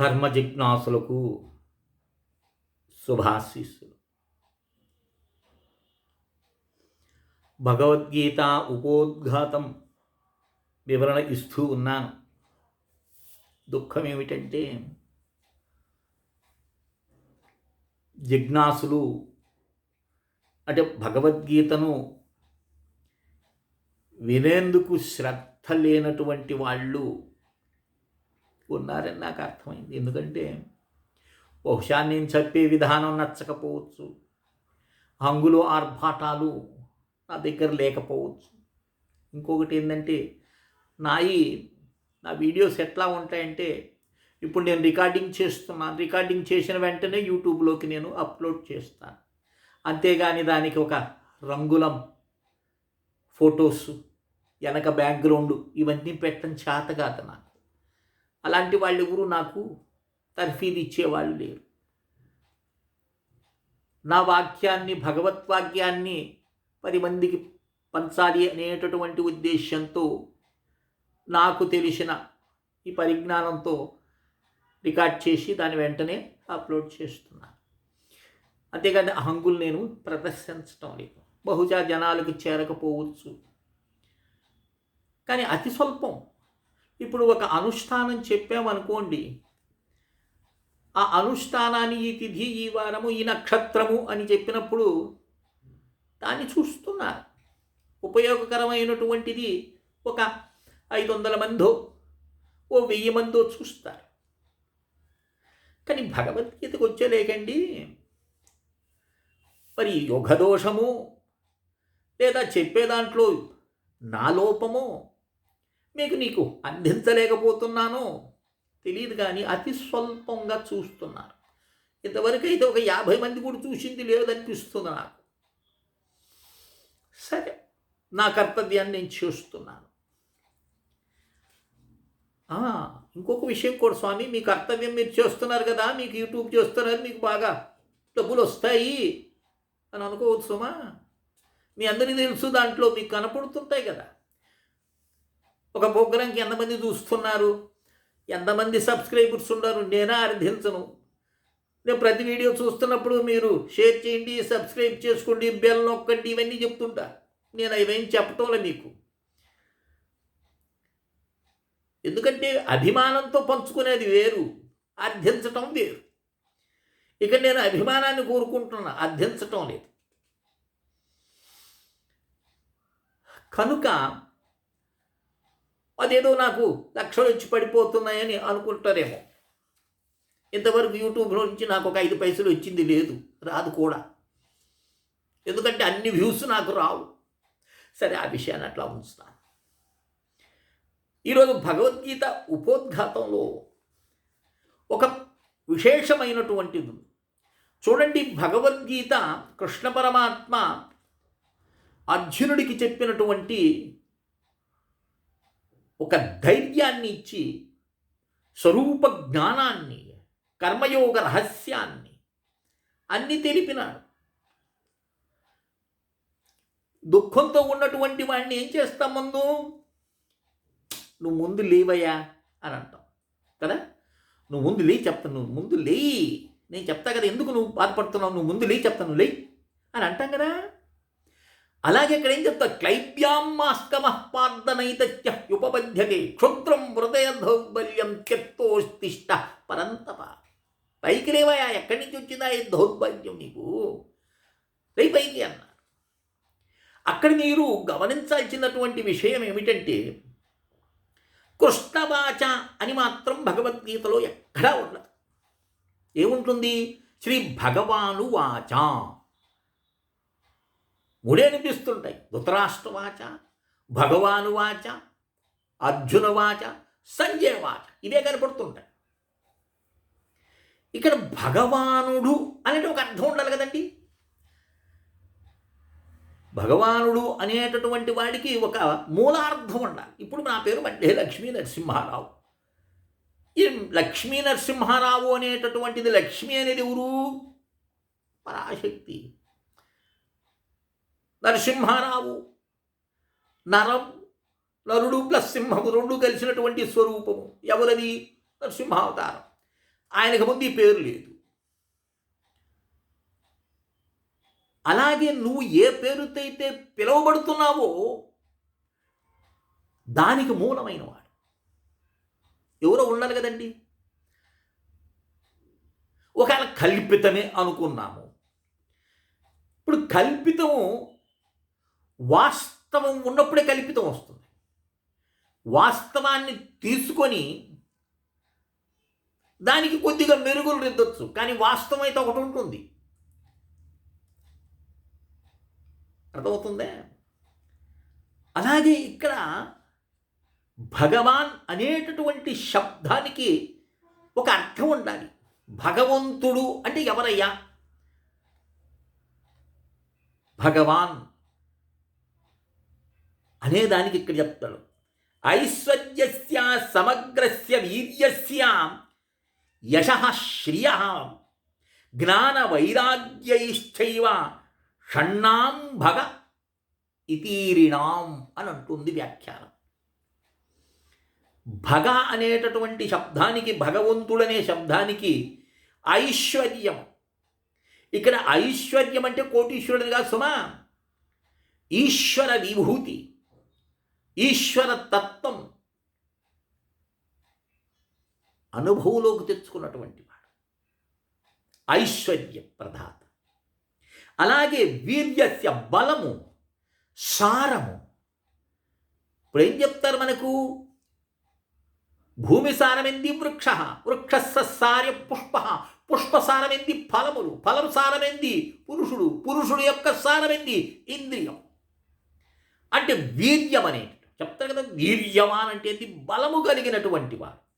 ధర్మ జిజ్ఞాసులకు శుభాశీస్సులు. భగవద్గీత ఉపోద్ఘాతం వివరణ ఇస్తూ ఉన్నాను. దుఃఖం ఏమిటంటే జిజ్ఞాసులు అంటే భగవద్గీతను వినేందుకు శ్రద్ధ లేనటువంటి వాళ్ళు ఉన్నారని నాకు అర్థమైంది. ఎందుకంటే బహుశా నేను చెప్పే విధానం నచ్చకపోవచ్చు. హంగులు ఆర్భాటాలు నా దగ్గర లేకపోవచ్చు. ఇంకొకటి ఏంటంటే నాయి నా వీడియోస్ ఎట్లా ఉంటాయంటే ఇప్పుడు నేను రికార్డింగ్ చేస్తున్నాను రికార్డింగ్ చేసిన వెంటనే యూట్యూబ్లోకి నేను అప్లోడ్ చేస్తాను. అంతేగాని దానికి ఒక రంగులం ఫొటోస్ వెనక బ్యాక్గ్రౌండ్ ఇవన్నీ పెట్టడం చేత కాదు నాకు. అలాంటి వాళ్ళు ఎవరు నాకు తర్ఫీదు ఇచ్చేవాళ్ళు లేరు. నా వాక్యాన్ని భగవద్వాక్యాన్ని పది మందికి పంచాలి అనేటటువంటి ఉద్దేశంతో నాకు తెలిసిన ఈ పరిజ్ఞానంతో రికార్డ్ చేసి దాని వెంటనే అప్లోడ్ చేస్తున్నాను అంతేకాని హంగులు నేను ప్రదర్శించడం లేదు. బహుశా జనాలకు చేరకపోవచ్చు. కానీ అతి స్వల్పం ఇప్పుడు ఒక అనుష్ఠానం చెప్పామనుకోండి ఆ అనుష్ఠానాన్ని ఈ తిథి ఈ వారము ఈ నక్షత్రము అని చెప్పినప్పుడు దాన్ని చూస్తున్నారు. ఉపయోగకరమైనటువంటిది ఒక ఐదు వందల మందో ఓ వెయ్యి మందో చూస్తారు. కానీ భగవద్గీతకు వచ్చేలేకండి మరి యుగదోషము లేదా చెప్పే దాంట్లో నా లోపము మీకు నీకు అందించలేకపోతున్నాను. తెలియదు కానీ అతి స్వల్పంగా చూస్తున్నారు. ఇంతవరకు అయితే ఒక యాభై మంది కూడా చూసింది లేదనిపిస్తుంది నాకు. సరే నా కర్తవ్యాన్ని నేను చేస్తున్నాను. ఇంకొక విషయం కూడా స్వామి మీ కర్తవ్యం మీరు చేస్తున్నారు కదా మీకు యూట్యూబ్ చేస్తున్నారు మీకు బాగా డబ్బులు వస్తాయి అని అనుకోవచ్చు సుమా. మీ అందరికీ తెలుసు దాంట్లో మీకు కనపడుతుంటాయి కదా. ఒక ప్రోగ్రాంకి ఎంతమంది చూస్తున్నారు? ఎంతమంది సబ్స్క్రైబర్స్ ఉన్నారు? నేనా అర్థించను. నేను ప్రతి వీడియో చూస్తున్నప్పుడు మీరు షేర్ చేయండి సబ్స్క్రైబ్ చేసుకోండి బెల్ నొక్కండి ఇవన్నీ చెప్తుంటా. నేను ఇవేం చెప్పటంలే మీకు. ఎందుకంటే అభిమానంతో పంచుకునేది వేరు అర్థించటం వేరు. ఇక నేను అభిమానాన్ని కోరుకుంటున్నా అర్థించటం లేదు. కనుక అదేదో నాకు లక్షలు వచ్చి పడిపోతున్నాయని అనుకుంటారేమో. ఇంతవరకు యూట్యూబ్లో నుంచి నాకు ఒక ఐదు పైసలు వచ్చింది లేదు రాదు కూడా. ఎందుకంటే అన్ని వ్యూస్ నాకు రావు. సరే ఆ విషయాన్ని అట్లా ఉంచుతాను. ఈరోజు భగవద్గీత ఉపోద్ఘాతంలో ఒక విశేషమైనటువంటిది చూడండి భగవద్గీత కృష్ణ పరమాత్మ అర్జునుడికి చెప్పినటువంటి ఒక ధైర్యాన్ని ఇచ్చి స్వరూప జ్ఞానాన్ని కర్మయోగ రహస్యాన్ని అన్ని తెలిపినాడు. దుఃఖంతో ఉన్నటువంటి వాడిని ఏం చేస్తాం ముందు? నువ్వు ముందు లేవయ్యా అని అంటాం. కదా? నువ్వు ముందు లే చెప్తాను నువ్వు ముందు లే నేను చెప్తా కదా ఎందుకు నువ్వు బాధపడుతున్నావు? నువ్వు ముందు లే చెప్తాను లే అని అంటాం కదా? అలాగే ఇక్కడ ఏం చెప్తా క్లైబ్యామాస్కమఃపార్దనైత్య క్షుద్రం హృదయ దౌర్బల్యం త్యక్తోస్తిష్ట పరంతప. పైకి లేవయా? ఎక్కడి నుంచి వచ్చిందా ఈ దౌర్బల్యం నీకు? రే పైకి అన్నారు అక్కడ మీరు గమనించాల్సినటువంటి విషయం ఏమిటంటే కృష్ణవాచ అని మాత్రం భగవద్గీతలో ఎక్కడా ఉండదు. ఏముంటుంది? శ్రీ భగవాను వాచ మూడే అనిపిస్తుంటాయి ధృతరాష్ట్రవాచ భగవాను వాచ అర్జున వాచ సంజయ వాచ ఇదే కనపడుతుంటాయి. ఇక్కడ భగవానుడు అనేది ఒక అర్థం ఉండాలి కదండి. భగవానుడు అనేటటువంటి వాడికి ఒక మూలార్థం ఉండాలి. ఇప్పుడు నా పేరు మధ్య లక్ష్మీ నరసింహారావు. ఈ లక్ష్మీ నరసింహారావు అనేటటువంటిది లక్ష్మి అనేది ఎవరు? పరాశక్తి. నరసింహారావు. నరం నరుడు ప్లస్ సింహము రెండు కలిసినటువంటి స్వరూపము. ఎవరది? నరసింహావతారం. ఆయనకు ముందు ఈ పేరు లేదు. అలాగే నువ్వు ఏ పేరుతో అయితే పిలువబడుతున్నావో దానికి మూలమైన వాడు ఎవరో ఉండాలి కదండి? ఒకవేళ కల్పితమే అనుకున్నాము. ఇప్పుడు కల్పితము వాస్తవం ఉన్నప్పుడే కల్పితం వస్తుంది. వాస్తవాన్ని తీసుకొని దానికి కొద్దిగా మెరుగులు దిద్దొచ్చు కానీ వాస్తవం అయితే ఒకటి ఉంటుంది. అర్థమవుతుందే? అలాగే ఇక్కడ భగవాన్ అనేటటువంటి శబ్దానికి ఒక అర్థం ఉండాలి. భగవంతుడు అంటే ఎవరయ్యా? భగవాన్ అనేదానికి ఇక్కడ చెప్తాడు. ఐశ్వర్యస్య సమగ్రస్య వీర్యస్య యశ శ్రియ జ్ఞాన వైరాగ్యైశ్చైవ షణ్ణాం భగ ఇతీరిణాం అని అంటుంది వ్యాఖ్యానం. భగ అనేటటువంటి శబ్దానికి భగవంతుడనే శబ్దానికి ఐశ్వర్యం. ఇక్కడ ఐశ్వర్యం అంటే కోటీశ్వరుడు కాదు సుమా ఈశ్వర విభూతి. ఈశ్వర తత్వం అనుభవంలోకి తెచ్చుకున్నటువంటి వాడు. ఐశ్వర్య ప్రధాత. అలాగే వీర్యస్య బలము సారము. ఇప్పుడు ఏం చెప్తారు మనకు? భూమి సారమెంది వృక్ష వృక్షస్స సార్య పుష్ప. పుష్పసారమెంది ఫలములు ఫలం సారమెంది పురుషుడు పురుషుడు యొక్క సారమెంది ఇంద్రియం. అంటే వీర్యం అనేది. చెప్తారు కదా వీర్యవాన్ అంటే ఏంటి బలము కలిగినటువంటి వాడు.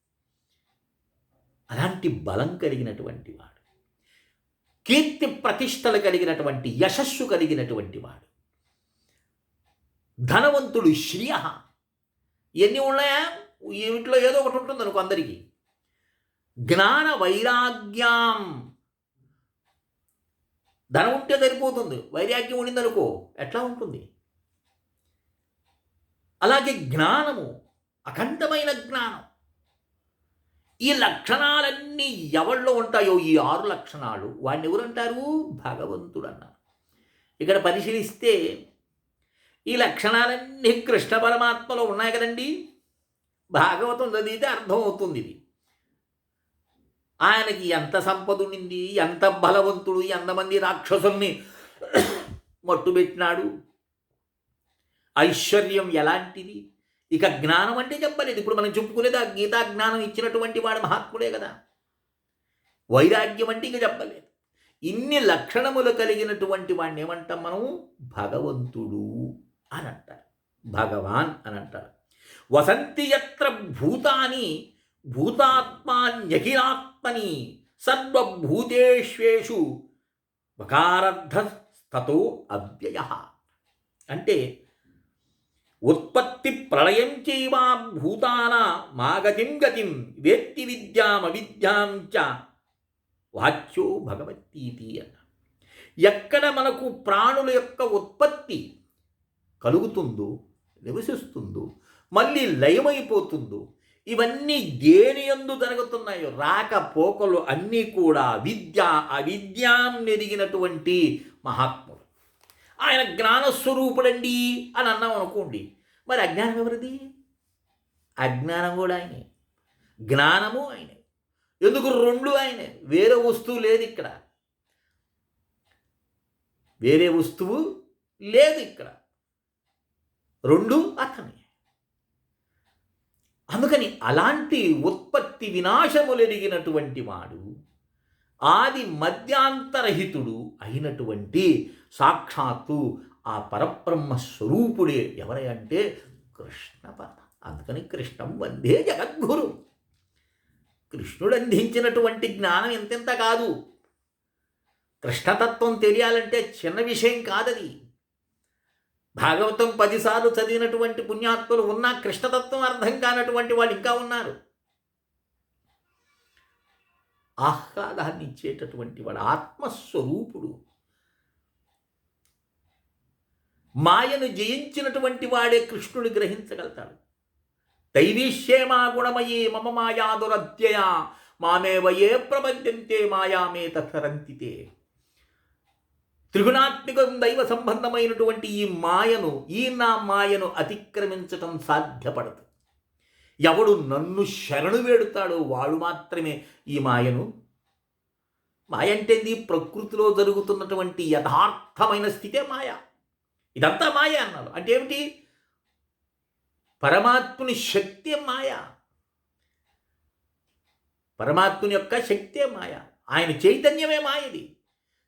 అలాంటి బలం కలిగినటువంటి వాడు. కీర్తి ప్రతిష్టలు కలిగినటువంటి యశస్సు కలిగినటువంటి వాడు. ధనవంతుడు శ్రియ. ఎన్ని ఉన్నాయా? ఇంట్లో ఏదో ఒకటి ఉంటుంది అనుకో అందరికీ. జ్ఞాన వైరాగ్యం. ధనం ఉంటే సరిపోతుంది. వైరాగ్యం ఉండిందనుకో ఎట్లా ఉంటుంది? అలాగే జ్ఞానము అఖండమైన జ్ఞానం. ఈ లక్షణాలన్నీ ఎవరిలో ఉంటాయో ఈ ఆరు లక్షణాలు వాడిని ఎవరంటారు? భగవంతుడు అన్నారు ఇక్కడ పరిశీలిస్తే ఈ లక్షణాలన్నీ కృష్ణ పరమాత్మలో ఉన్నాయి కదండి. భాగవతం చదివితే అర్థమవుతుంది ఇది. ఆయనకి ఎంత సంపద ఉండింది ఎంత బలవంతుడు ఎంతమంది రాక్షసుల్ని మట్టుబెట్టినాడు. ఐశ్వర్యం ఎలాంటిది? ఇక జ్ఞానం అంటే చెప్పలేదు. ఇప్పుడు మనం చెప్పుకునేది ఆ గీతా జ్ఞానం ఇచ్చినటువంటి వాడు మహాత్ముడే కదా. వైరాగ్యం అంటే ఇక చెప్పలేదు. ఇన్ని లక్షణములు కలిగినటువంటి వాడిని ఏమంటాం మనం? భగవంతుడు అని అంటారు. భగవాన్ అని అంటారు. వసంతి యత్ర భూతాని భూతాత్మాన్యఖిలాత్మని సర్వభూతేష్వేషు తతో అవ్యయ. అంటే ఉత్పత్తి ప్రళయం చైవా భూతాన మాగతిం గతిం వేత్తి విద్యామవిద్యాం చ వాచ్యో భగవతీతి అన్న. ఎక్కడ మనకు ప్రాణుల యొక్క ఉత్పత్తి కలుగుతుందో నివసిస్తుందో మళ్ళీ లయమైపోతుందో ఇవన్నీ దేని ఎందు జరుగుతున్నాయో రాకపోకలు అన్నీ కూడా విద్య అవిద్యాం నెరిగినటువంటి మహాత్ముడు ఆయన జ్ఞానస్వరూపుడండి అని అన్నాం అనుకోండి మరి అజ్ఞానం ఎవరిది? అజ్ఞానం కూడా ఆయనే. జ్ఞానము ఆయనే. ఎందుకు రెండు ఆయనే? వేరే వస్తువు లేదు ఇక్కడ. వేరే వస్తువు లేదు ఇక్కడ. రెండు అతనే. అందుకని అలాంటి ఉత్పత్తి వినాశములెరిగినటువంటి వాడు ఆది మధ్యాంతరహితుడు అయినటువంటి సాక్షాత్తు ఆ పరబ్రహ్మ స్వరూపుడే ఎవరై అంటే కృష్ణ పరమ. అందుకని కృష్ణం వందే జగద్గురు. కృష్ణుడు అందించినటువంటి జ్ఞానం ఎంతెంత కాదు. కృష్ణతత్వం తెలియాలంటే చిన్న విషయం కాదది. భాగవతం పదిసార్లు చదివినటువంటి పుణ్యాత్ములు ఉన్నా కృష్ణతత్వం అర్థం కానటువంటి వాళ్ళు ఇంకా ఉన్నారు. ఆహ్లాదాన్ని ఇచ్చేటటువంటి వాడు ఆత్మస్వరూపుడు. మాయను జయించినటువంటి వాడే కృష్ణుడు గ్రహించగలుగుతాడు. దైవీశ్యేమా గుణమయే మమ మాయా దురత్యయ మామేవ ఏ ప్రపంచంతే మాయామే తరంతితే త్రిగుణాత్మికం దైవ సంబంధమైనటువంటి ఈ మాయను ఈ నా మాయను అతిక్రమించటం సాధ్యపడదు. ఎవడు నన్ను శరణు వేడుతాడో వాడు మాత్రమే ఈ మాయను. మాయ అంటే ప్రకృతిలో జరుగుతున్నటువంటి యథార్థమైన స్థితే మాయ. ఇదంతా మాయ అన్నాడు అంటే ఏమిటి? పరమాత్ముని శక్తి మాయ. పరమాత్ముని యొక్క శక్తే మాయ. ఆయన చైతన్యమే మాయది.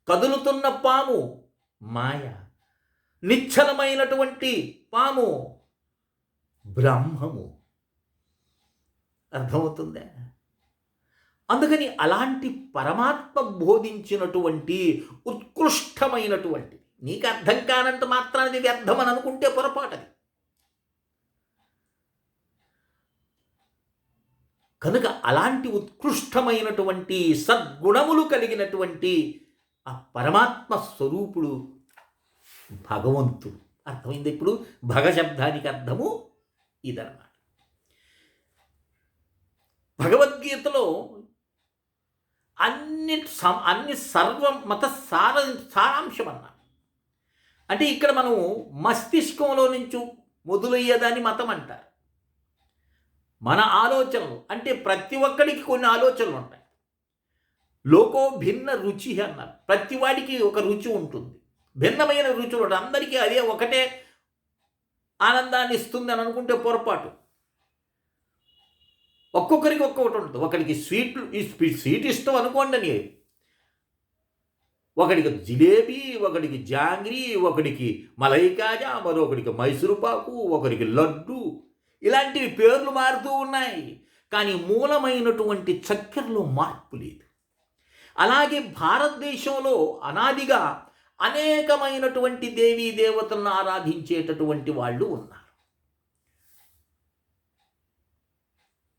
కదులుతున్న పాము మాయ. నిశ్చలమైనటువంటి పాము బ్రహ్మము. అర్థమవుతుందా? అందుకని అలాంటి పరమాత్మ బోధించినటువంటి ఉత్కృష్టమైనటువంటి నీకు అర్థం కానంత మాత్రాన్ని వ్యర్థం అని అనుకుంటే పొరపాటది. కనుక అలాంటి ఉత్కృష్టమైనటువంటి సద్గుణములు కలిగినటువంటి ఆ పరమాత్మ స్వరూపుడు భగవంతుడు. అర్థమైంది ఇప్పుడు? భగశబ్దానికి అర్థము ఇదన్నమాట. భగవద్గీతలో అన్ని సం అన్ని సర్వం మత సార సారాంశం అన్న అంటే ఇక్కడ మనం మస్తిష్కంలో నుంచి మొదలయ్యేదాన్ని మతం అంటారు. మన ఆలోచనలు అంటే ప్రతి ఒక్కడికి కొన్ని ఆలోచనలు ఉంటాయి. లోకో భిన్న రుచి అన్నారు. ప్రతి వాడికి ఒక రుచి ఉంటుంది. భిన్నమైన రుచులు ఉంటాయి. అందరికీ అదే ఒకటే ఆనందాన్ని ఇస్తుంది అని అనుకుంటే పొరపాటు. ఒక్కొక్కరికి ఒక్కొక్కటి ఉంటుంది. ఒకరికి స్వీట్లు స్వీట్ ఇష్టం అనుకోండి అని ఒకడికి జిలేబీ ఒకడికి జాంగ్రీ ఒకడికి మలైకాజా మరొకడికి మైసూరుపాకు ఒకరికి లడ్డు. ఇలాంటివి పేర్లు మారుతూ ఉన్నాయి. కానీ మూలమైనటువంటి చక్కెరలో మార్పు లేదు. అలాగే భారతదేశంలో అనాదిగా అనేకమైనటువంటి దేవీ దేవతలను ఆరాధించేటటువంటి వాళ్ళు ఉన్నారు.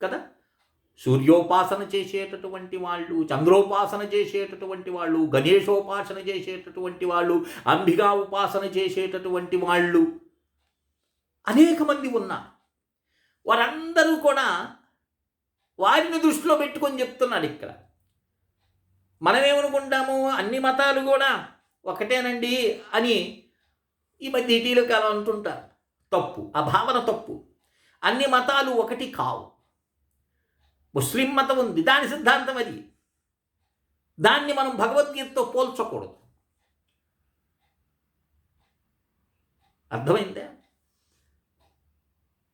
కదా? సూర్యోపాసన చేసేటటువంటి వాళ్ళు చంద్రోపాసన చేసేటటువంటి వాళ్ళు గణేశోపాసన చేసేటటువంటి వాళ్ళు అంబికా ఉపాసన చేసేటటువంటి వాళ్ళు అనేక మంది ఉన్నారు. వారందరూ కూడా వారిని దృష్టిలో పెట్టుకొని చెప్తున్నాడు ఇక్కడ. మనమేమనుకుంటాము? అన్ని మతాలు కూడా ఒకటేనండి అని ఈ మధ్య ఇటీవల కాలం అంటుంటారు. తప్పు ఆ భావన తప్పు. అన్ని మతాలు ఒకటి కావు. ముస్లిం మతం ఉంది. దాని సిద్ధాంతం అది. దాన్ని మనం భగవద్గీతతో పోల్చకూడదు. అర్థమైందా?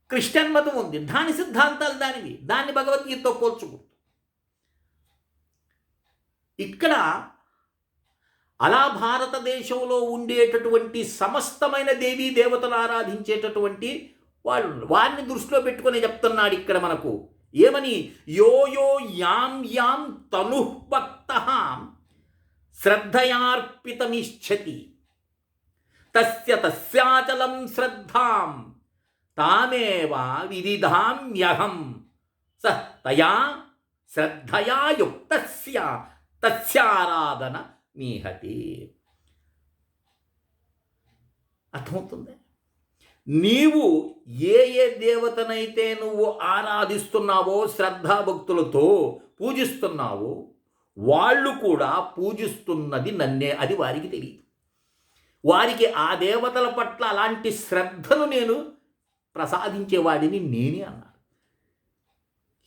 క్రిస్టియన్ మతం ఉంది. దాని సిద్ధాంతాలు దానివి. దాన్ని భగవద్గీతతో పోల్చకూడదు. ఇక్కడ అలా భారతదేశంలో ఉండేటటువంటి సమస్తమైన దేవీ దేవతలు ఆరాధించేటటువంటి వాళ్ళు వారిని దృష్టిలో పెట్టుకొని చెప్తున్నాడు ఇక్కడ మనకు ఏమని యో యో యాం యాం తనుభక్త శ్రద్ధయార్పితమిచ్చతి తస్య తస్యాచలం శ్రద్ధాం తామేవా విదిధామ్యహం స తయా శ్రద్ధయా యుక్తస్య తస్యారాధన మీహతి అర్థమవుతుంది నీవు ఏ ఏ దేవతనైతే నువ్వు ఆరాధిస్తున్నావో శ్రద్ధాభక్తులతో పూజిస్తున్నావో వాళ్ళు కూడా పూజిస్తున్నది నన్నే అది వారికి తెలియదు. వారికి ఆ దేవతల పట్ల అలాంటి శ్రద్ధను నేను ప్రసాదించేవాడిని నేనే అన్నాడు.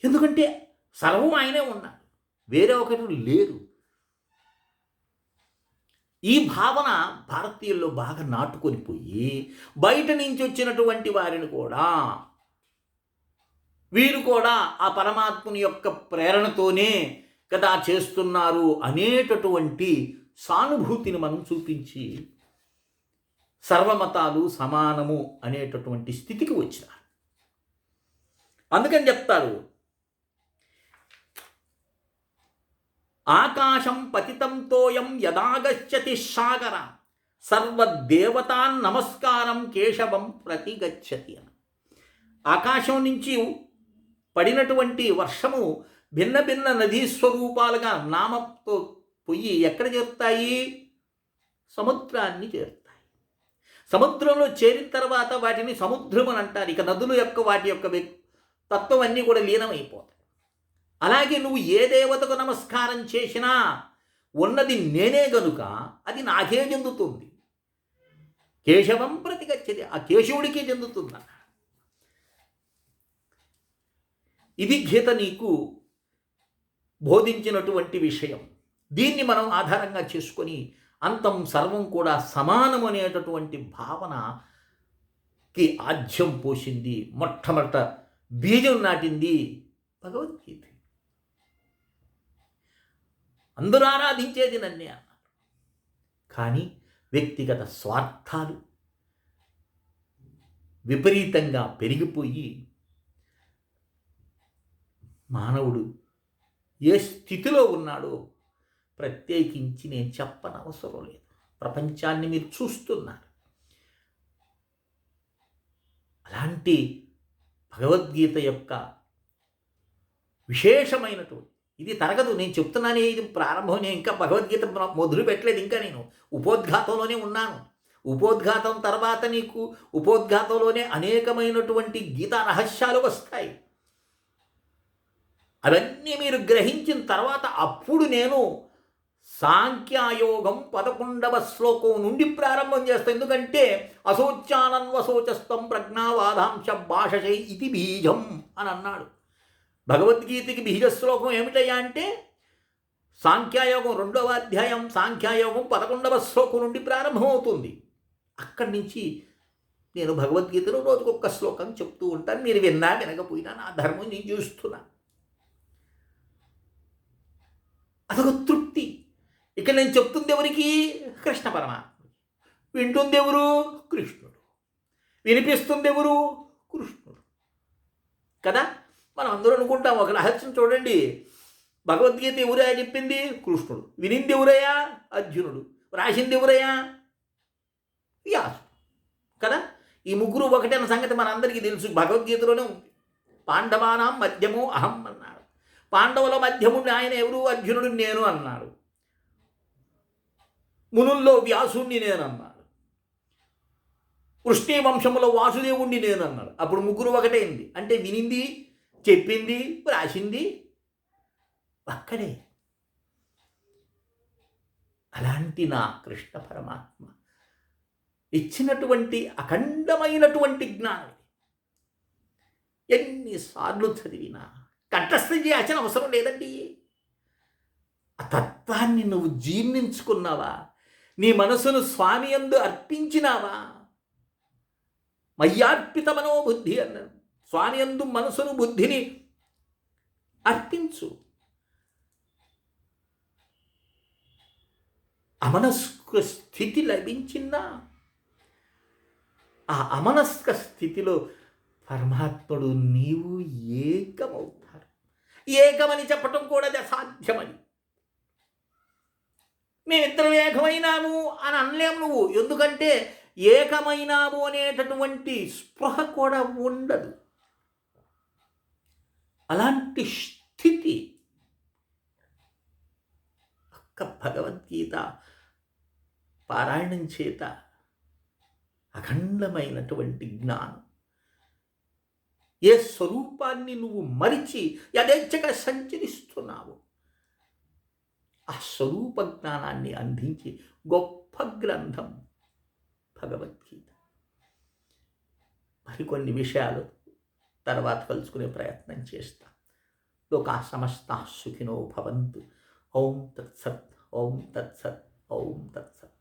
ఎందుకంటే సర్వం ఆయనే ఉన్నాడు. వేరే ఒకరు లేరు. ఈ భావన భారతీయుల్లో బాగా నాటుకొని పోయి బయట నుంచి వచ్చినటువంటి వారిని కూడా వీరు కూడా ఆ పరమాత్ముని యొక్క ప్రేరణతోనే కదా చేస్తున్నారు అనేటటువంటి సానుభూతిని మనం చూపించి సర్వమతాలు సమానము అనేటటువంటి స్థితికి వచ్చినారు. అందుకని చెప్తారు ఆకాశం పతితం తోయం యదాగచ్చతి సాగర. సర్వదేవతాన్ నమస్కారం కేశవం ప్రతిగచ్చతి అని. ఆకాశం నుంచి పడినటువంటి వర్షము భిన్న భిన్న నదీ స్వరూపాలుగా నామంతో పొయ్యి ఎక్కడ చేరుతాయి? సముద్రాన్ని చేరుతాయి. సముద్రంలో చేరిన తర్వాత వాటిని సముద్రం అని అంటారు. ఇక నదుల యొక్క వాటి యొక్క తత్వం అన్నీ కూడా లీనమైపోతాయి. అలాగే నువ్వు ఏ దేవతకు నమస్కారం చేసినా ఉన్నది నేనే గనుక అది నాకే చెందుతుంది. కేశవం ప్రతి గచ్చది ఆ కేశవుడికే చెందుతుంది ఇది గీత నీకు బోధించినటువంటి విషయం. దీన్ని మనం ఆధారంగా చేసుకొని అంతం సర్వం కూడా సమానం అనేటటువంటి భావనకి ఆజ్యం పోసింది మొట్టమొదట బీజం నాటింది భగవద్గీత. అందరూ ఆరాధించేది నన్నే అన్నారు. కానీ వ్యక్తిగత స్వార్థాలు విపరీతంగా పెరిగిపోయి మానవుడు ఏ స్థితిలో ఉన్నాడో ప్రత్యేకించి నేను చెప్పనవసరం లేదు. ప్రపంచాన్ని మీరు చూస్తున్నారు. అలాంటి భగవద్గీత యొక్క విశేషమైనటువంటి ఇది తరగదు నేను చెప్తున్నానే ఇది ప్రారంభం నేను ఇంకా భగవద్గీత మొదలు పెట్టలేదు ఇంకా నేను. ఉపోద్ఘాతంలోనే ఉన్నాను. ఉపోద్ఘాతం తర్వాత నీకు ఉపోద్ఘాతంలోనే అనేకమైనటువంటి గీతా రహస్యాలు వస్తాయి. అవన్నీ మీరు గ్రహించిన తర్వాత అప్పుడు నేను సాంఖ్యాయోగం పదకొండవ శ్లోకం నుండి ప్రారంభం చేస్తాను ఎందుకంటే అశోచానన్వశోచస్తం ప్రజ్ఞావాదాంశ భాషశై ఇది బీజం అని అన్నాడు. భగవద్గీతకి బీజ శ్లోకం ఏమిటయ్యా అంటే సాంఖ్యాయోగం రెండవ అధ్యాయం సాంఖ్యాయోగం పదకొండవ శ్లోకం నుండి ప్రారంభమవుతుంది. అక్కడి నుంచి నేను భగవద్గీతలో రోజుకొక్క శ్లోకం చెప్తూ ఉంటాను. మీరు విన్నా వినకపోయినా నా ధర్మం నేను చూస్తున్నా. అదొక తృప్తి. ఇక్కడ నేను చెప్తుంది ఎవరికి? కృష్ణ పరమాత్మ వింటుంది ఎవరు? కృష్ణుడు. వినిపిస్తుంది ఎవరు? కృష్ణుడు. కదా? మనం అందరూ అనుకుంటాం ఒక రహస్యం చూడండి. భగవద్గీత ఎవరయ్యా చెప్పింది? కృష్ణుడు. వినింది ఎవరయ్యా? అర్జునుడు. రాసింది ఎవరయ్యా? వ్యాసు కదా? ఈ ముగ్గురు ఒకటైన సంగతి మనందరికీ తెలుసు. భగవద్గీతలోనే ఉంది. పాండవానాం మధ్యము అహం అన్నాడు. పాండవుల మధ్యముండి ఆయన ఎవరు? అర్జునుడు నేను అన్నాడు. మునుల్లో వ్యాసుణ్ణి నేను అన్నాడు. వృష్ణి వంశంలో వాసుదేవుణ్ణి నేను అన్నాడు. అప్పుడు ముగ్గురు ఒకటైంది అంటే వినింది చెప్పింది రాసింది. అక్కడే. అలాంటి నా కృష్ణ పరమాత్మ. ఇచ్చినటువంటి అఖండమైనటువంటి జ్ఞానం. ఎన్నిసార్లు చదివినా కంఠస్థం చేయాల్సిన అవసరం లేదండి. ఆ తత్వాన్ని నువ్వు జీర్ణించుకున్నావా? నీ మనసును స్వామి అందు అర్పించినావా? మయ్యార్పిత మనోబుద్ధి అన్నాడు స్వామియందు మనసును బుద్ధిని అర్పించు. అమనస్క స్థితి లభించిందా ఆ అమనస్క స్థితిలో పరమాత్ముడు నీవు ఏకమవుతారు. ఏకమని చెప్పటం కూడా అది అసాధ్యమని. మేమిద్దరం ఏకమైనాము అని అనలేము నువ్వు. ఎందుకంటే ఏకమైనాము అనేటటువంటి స్పృహ కూడా ఉండదు. అలాంటి స్థితి. ఒక్క భగవద్గీత పారాయణం చేత అఖండమైనటువంటి జ్ఞానం. ఏ స్వరూపాన్ని నువ్వు మరిచి యథేచ్ఛగా సంచరిస్తున్నావు? ఆ స్వరూప జ్ఞానాన్ని అందించి గొప్ప గ్రంథం భగవద్గీత. మరికొన్ని విషయాలు తర్వాత కలుసుకునే ప్రయత్నం చేస్తా. లోకా సమస్త సుఖినో భవంతు. ఓం తత్సత్ ఓం తత్సత్ ఓం తత్సత్.